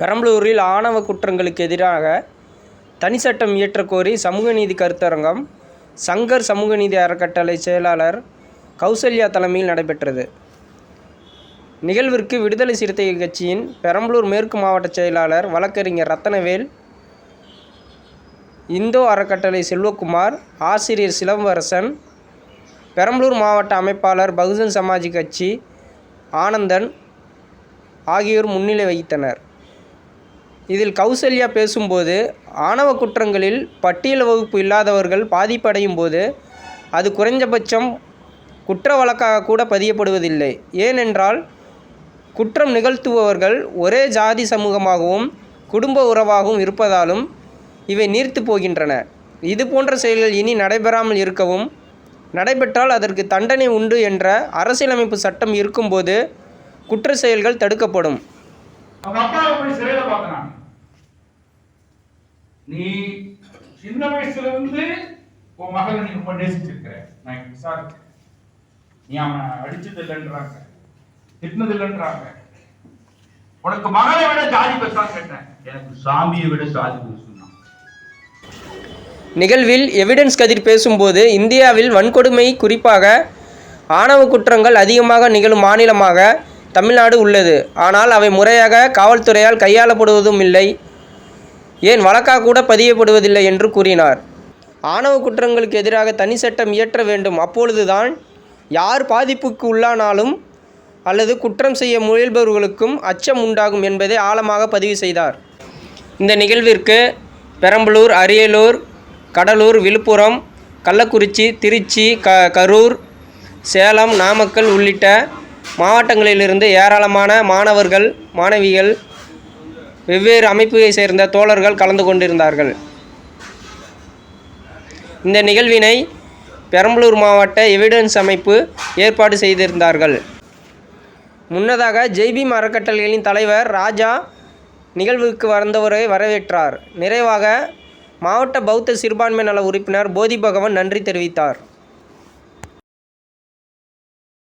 பெரம்பலூரில் ஆணவ குற்றங்களுக்கு எதிராக தனி சட்டம் இயற்றக்கோரி சமூக நீதி கருத்தரங்கம் சங்கர் சமூக நீதி அறக்கட்டளை செயலாளர் கௌசல்யா தலைமையில் நடைபெற்றது. நிகழ்விற்கு விடுதலை சிறுத்தைகள் கட்சியின் பெரம்பலூர் மேற்கு மாவட்ட செயலாளர் வழக்கறிஞர் ரத்தனவேல் இந்தோ அறக்கட்டளை செல்வகுமார் ஆசிரியர் சிலம்பரசன் பெரம்பலூர் மாவட்ட அமைப்பாளர் பகுஜன் சமாஜ் கட்சி ஆனந்தன் ஆகியோர் முன்னிலை வகித்தனர். இதில் கௌசல்யா பேசும்போது ஆணவ குற்றங்களில் பட்டியல் வகுப்பு இல்லாதவர்கள் பாதிப்படையும் போது அது குறைந்தபட்சம் குற்ற வழக்காக கூட பதியப்படுவதில்லை. ஏனென்றால் குற்றம் நிகழ்த்துபவர்கள் ஒரே ஜாதி சமூகமாகவும் குடும்ப உறவாகவும் இருப்பதாலும் இவை நீர்த்து போகின்றன. இது போன்ற செயல்கள் இனி நடைபெறாமல் இருக்கவும் நடைபெற்றால் அதற்கு தண்டனை உண்டு என்ற அரசியலமைப்பு சட்டம் இருக்கும்போது குற்ற செயல்கள் தடுக்கப்படும். அவங்க அப்பாவை போய் சிறையில பார்த்தனான் நீ சின்ன வயசுல இருந்து உன் மகளை நீ ரொம்ப நேசிச்சிருக்கிற. நான் இங்க விசாரிச்சேன் நீ அவனை அடிச்சது இல்லைன்றாங்க திட்டினது இல்லைன்றாங்க உனக்கு மகளை விட ஜாதி பெருசான்னு கேட்டேன். எனக்கு சாமியை விட ஜாதி பெருசு நிகழ்வில் எவிடன்ஸ் கதிர் பேசும்போது இந்தியாவில் வன்கொடுமை குறிப்பாக ஆணவ குற்றங்கள் அதிகமாக நிகழும் மாநிலமாக தமிழ்நாடு உள்ளது. ஆனால் அவை முறையாக காவல்துறையால் கையாளப்படுவதும் இல்லை. ஏன் வழக்காக கூட பதியப்படுவதில்லை என்று கூறினார். ஆணவ குற்றங்களுக்கு எதிராக தனி சட்டம் இயற்ற வேண்டும். அப்பொழுதுதான் யார் பாதிப்புக்கு உள்ளானாலும் அல்லது குற்றம் செய்ய முயல்பவர்களுக்கும் அச்சம் உண்டாகும் என்பதை ஆழமாக பதிவு செய்தார். இந்த நிகழ்விற்கு பெரம்பலூர் அரியலூர் கடலூர் விழுப்புரம் கள்ளக்குறிச்சி திருச்சி க கரூர் சேலம் நாமக்கல் உள்ளிட்ட மாவட்டங்களிலிருந்து ஏராளமான மாணவர்கள் மாணவிகள் வெவ்வேறு அமைப்பை சேர்ந்த தோழர்கள் கலந்து கொண்டிருந்தார்கள். இந்த நிகழ்வினை பெரம்பலூர் மாவட்ட எவிடன்ஸ் அமைப்பு ஏற்பாடு செய்திருந்தார்கள். முன்னதாக ஜெய்பி அறக்கட்டளைகளின் தலைவர் ராஜா நிகழ்வுக்கு வந்தவரை வரவேற்றார். நிறைவாக மாவட்ட பௌத்த சிறுபான்மை நல உறுப்பினர் போதி பகவன் நன்றி தெரிவித்தார்.